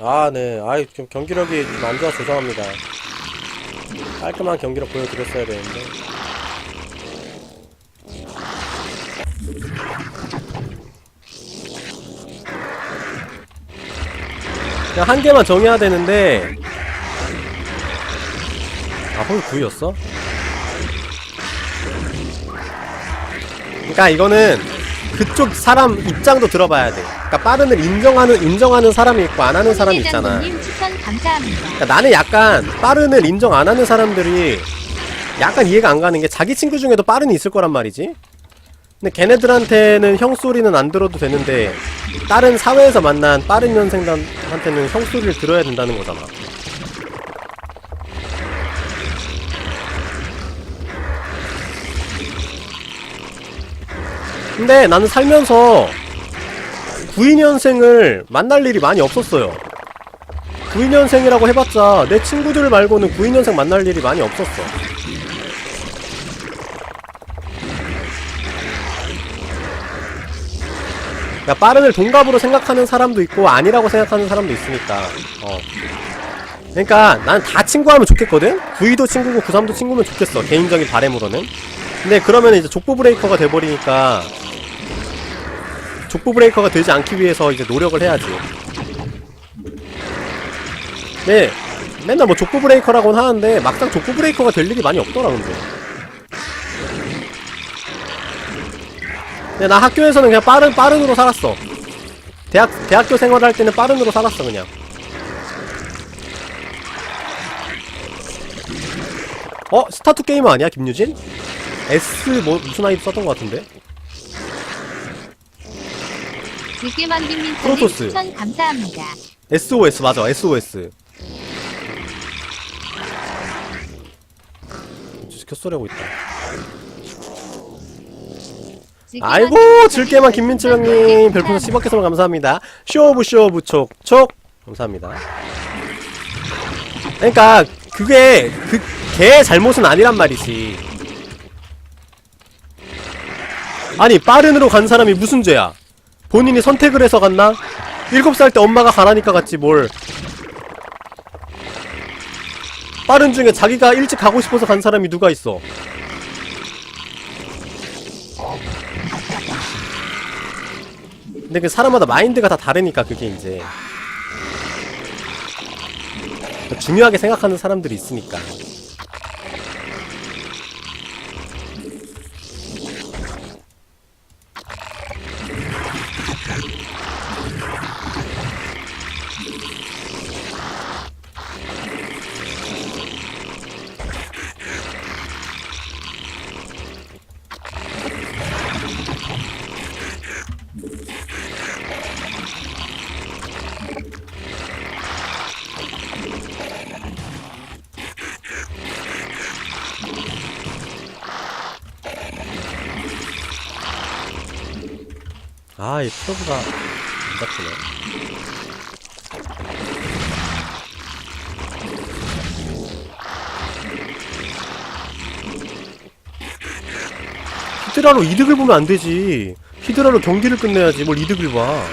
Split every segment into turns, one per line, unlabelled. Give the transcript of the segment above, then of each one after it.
아, 네. 아이, 좀 경기력이 좀 안 좋아서 죄송합니다. 깔끔한 경기력 보여드렸어야 되는데. 그냥 한 개만 정해야 되는데. 아, 홀 9였어? 그러니까 이거는 그쪽 사람 입장도 들어봐야 돼. 그러니까 빠른을 인정하는 인정하는 사람이 있고 안 하는 사람이 있잖아.
회장님 추천 감사합니다.
그러니까 나는 약간 빠른을 인정 안 하는 사람들이 약간 이해가 안 가는 게 자기 친구 중에도 빠른이 있을 거란 말이지. 근데 걔네들한테는 형 소리는 안 들어도 되는데 다른 사회에서 만난 빠른 년생들한테는 형 소리를 들어야 된다는 거잖아. 근데 나는 살면서 92년생을 만날 일이 많이 없었어요. 92년생이라고 해봤자 내 친구들 말고는 92년생 만날 일이 많이 없었어. 그러니까 빠른을 동갑으로 생각하는 사람도 있고 아니라고 생각하는 사람도 있으니까. 어. 그러니까 난 다 친구하면 좋겠거든. 92도 친구고 93도 친구면 좋겠어. 개인적인 바램으로는. 근데 그러면 이제 족보 브레이커가 돼버리니까 족보 브레이커가 되지 않기 위해서 이제 노력을 해야지. 네, 맨날 뭐 족보 브레이커라고는 하는데 막상 족보 브레이커가 될 일이 많이 없더라 근데. 근데 나 학교에서는 그냥 빠른 빠른으로 살았어. 대학 대학교 생활할 때는 빠른으로 살았어 그냥. 어 스타투 게이머 아니야 김유진? S 뭐 무슨 아이디 썼던 것 같은데?
김민철님
프로토스.
추천 감사합니다.
SOS 맞아 SOS. 켰소리하고 있다. 아이고 즐게만 김민철 형님 별풍선 10억 개선 감사합니다 쇼오브 쇼오브 촉촉 감사합니다 그러니까 그게 그 걔 잘못은 아니란 말이지 아니 빠른으로 간 사람이 무슨 죄야 본인이 선택을 해서 갔나? 7살 때 엄마가 가라니까 갔지 뭘. 빠른 중에 자기가 일찍 가고 싶어서 간 사람이 누가 있어? 근데 그 사람마다 마인드가 다 다르니까 그게 이제. 중요하게 생각하는 사람들이 있으니까 아 이 프로브가 안 잡히네. 히드라로 이득을 보면 안 되지. 히드라로 경기를 끝내야지 뭘 이득을 봐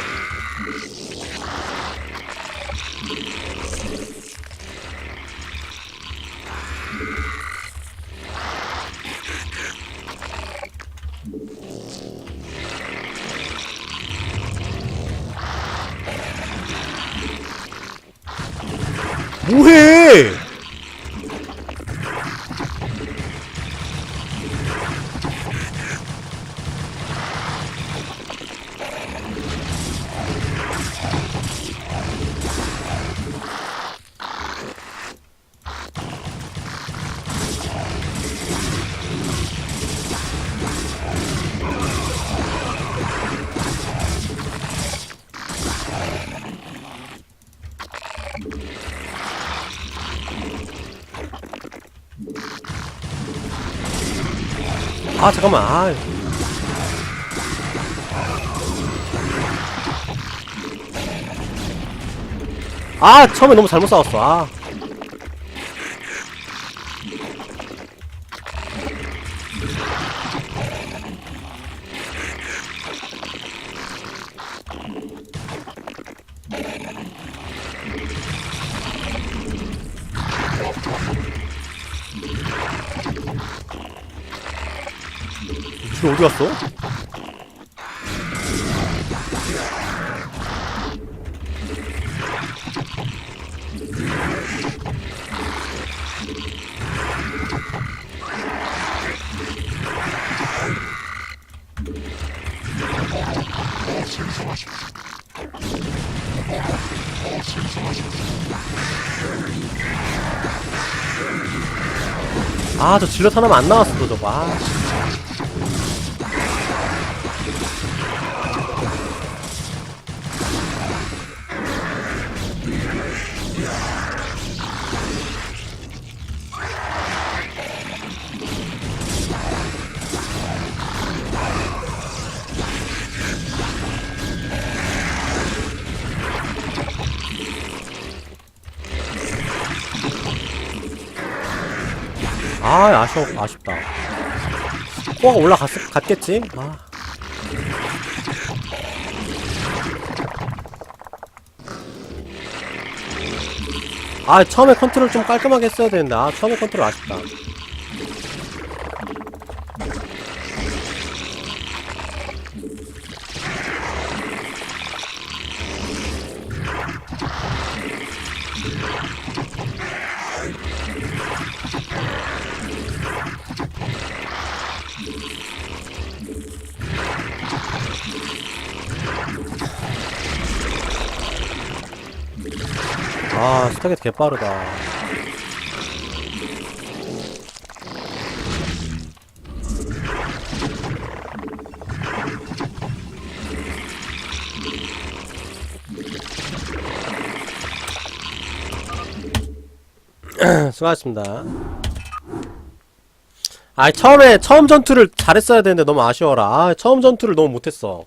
뭐해 아 잠깐만 아 아, 처음에 너무 잘못 싸웠어. 아. 너 어디 갔어? 아, 저 질럿 하나만 안 나왔어, 또 저거. 아. 아, 아쉬워, 아쉽다. 코어가 올라갔, 갔겠지? 아. 아, 처음에 컨트롤 좀 깔끔하게 했어야 되는데, 아, 처음에 컨트롤 아쉽다. 아, 스타겟 개빠르다. 수고하셨습니다. 아, 처음에, 처음 전투를 잘했어야 되는데 너무 아쉬워라. 아, 처음 전투를 너무 못했어.